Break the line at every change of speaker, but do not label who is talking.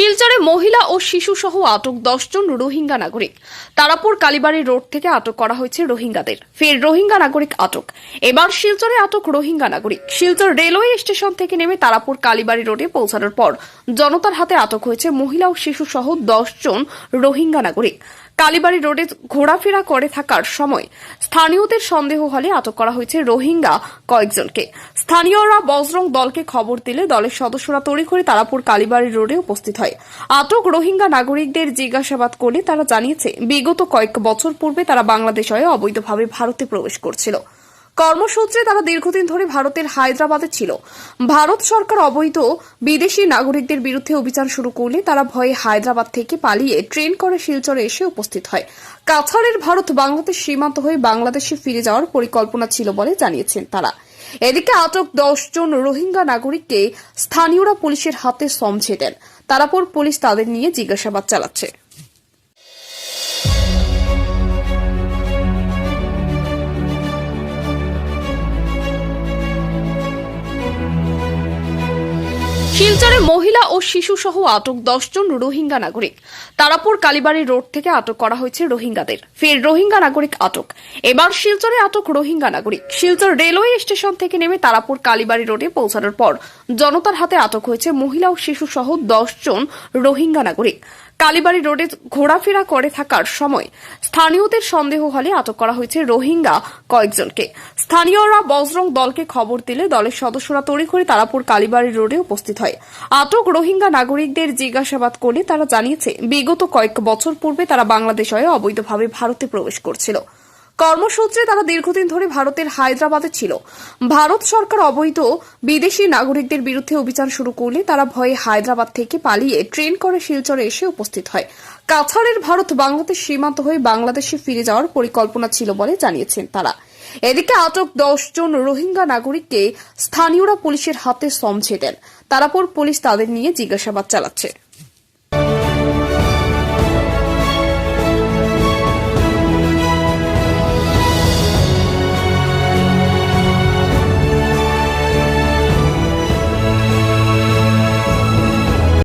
শিলচরে মহিলা ও শিশু সহ আটক দশজন রোহিঙ্গা নাগরিক। তারাপুর কালীবাড়ি রোড থেকে আটক করা হয়েছে রোহিঙ্গাদের। ফের রোহিঙ্গা নাগরিক আটক। এবার শিলচরে আটক রোহিঙ্গা নাগরিক। শিলচর রেলওয়ে স্টেশন থেকে নেমে তারাপুর কালীবাড়ি রোডে পৌঁছানোর পর জনতার হাতে আটক হয়েছে মহিলা ও শিশু সহ দশজন রোহিঙ্গা নাগরিক। কালীবাড়ি রোডে ঘোরাফেরা করে থাকার সময় স্থানীয়দের সন্দেহ হলে আটক করা হয়েছে রোহিঙ্গা কয়েকজনকে। স্থানীয়রা বজরং দলকে খবর দিলে দলের সদস্যরা তড়িঘড়ি তারাপুর কালীবাড়ি রোডে উপস্থিত হয়। আটক রোহিঙ্গা নাগরিকদের জিজ্ঞাসাবাদ করলে তারা জানিয়েছে, বিগত কয়েক বছর পূর্বে তারা বাংলাদেশ হয়ে অবৈধভাবে ভারতে প্রবেশ করছিল। কর্মসূত্রে তারা দীর্ঘদিন ধরে ভারতের হায়দ্রাবাদে ছিল। ভারত সরকার অবৈধ বিদেশি নাগরিকদের বিরুদ্ধে অভিযান শুরু করলে তারা ভয়ে হায়দ্রাবাদ থেকে পালিয়ে ট্রেন করে শিলচরে এসে উপস্থিত হয়। কাছাড়ের ভারত বাংলাদেশ সীমান্ত হয়ে বাংলাদেশে ফিরে যাওয়ার পরিকল্পনা ছিল বলে জানিয়েছেন তারা। এদিকে আটক দশ জন রোহিঙ্গা নাগরিককে স্থানীয়রা পুলিশের হাতে সমঝে দেন তারাপর পুলিশ তাদের নিয়ে জিজ্ঞাসাবাদ চালাচ্ছে। শিলচরে মহিলা ও শিশু সহ আটক দশজন রোহিঙ্গা নাগরিক। তারাপুর কালীবাড়ি রোড থেকে আটক করা হয়েছে রোহিঙ্গাদের। ফের রোহিঙ্গা নাগরিক আটক। এবার শিলচরে আটক রোহিঙ্গা নাগরিক। শিলচর রেলওয়ে স্টেশন থেকে নেমে তারাপুর কালীবাড়ি রোডে পৌঁছানোর পর জনতার হাতে আটক হয়েছে মহিলা ও শিশু সহ দশজন রোহিঙ্গা নাগরিক। কালীবাড়ি রোডে ঘোরাফেরা করে থাকার সময় স্থানীয়দের সন্দেহ হলে আটক করা হয়েছে রোহিঙ্গা কয়েকজনকে। স্থানীয়রা বজরং দলকে খবর দিলে দলের সদস্যরা তড়িঘড়ি তারাপুর কালীবাড়ি রোডে উপস্থিত হয়। আটক রোহিঙ্গা নাগরিকদের জিজ্ঞাসাবাদ করলে তারা জানিয়েছে, বিগত কয়েক বছর পূর্বে তারা বাংলাদেশ হয়ে অবৈধভাবে ভারতে প্রবেশ করছিল। কর্মসূত্রে তারা দীর্ঘদিন ধরে ভারতের হায়দ্রাবাদে ছিল। ভারত সরকার অবৈধ বিদেশি নাগরিকদের বিরুদ্ধে অভিযান শুরু করলে তারা ভয়ে হায়দ্রাবাদ থেকে পালিয়ে ট্রেন করে শিলচরে এসে উপস্থিত হয়। কাছাড়ের ভারত বাংলাদেশ সীমান্ত হয়ে বাংলাদেশে ফিরে যাওয়ার পরিকল্পনা ছিল বলে জানিয়েছেন তারা। এদিকে আটক দশ জন রোহিঙ্গা নাগরিককে স্থানীয়রা পুলিশের হাতে সমঝে দেন তারাপর পুলিশ তাদের নিয়ে জিজ্ঞাসাবাদ চালাচ্ছে।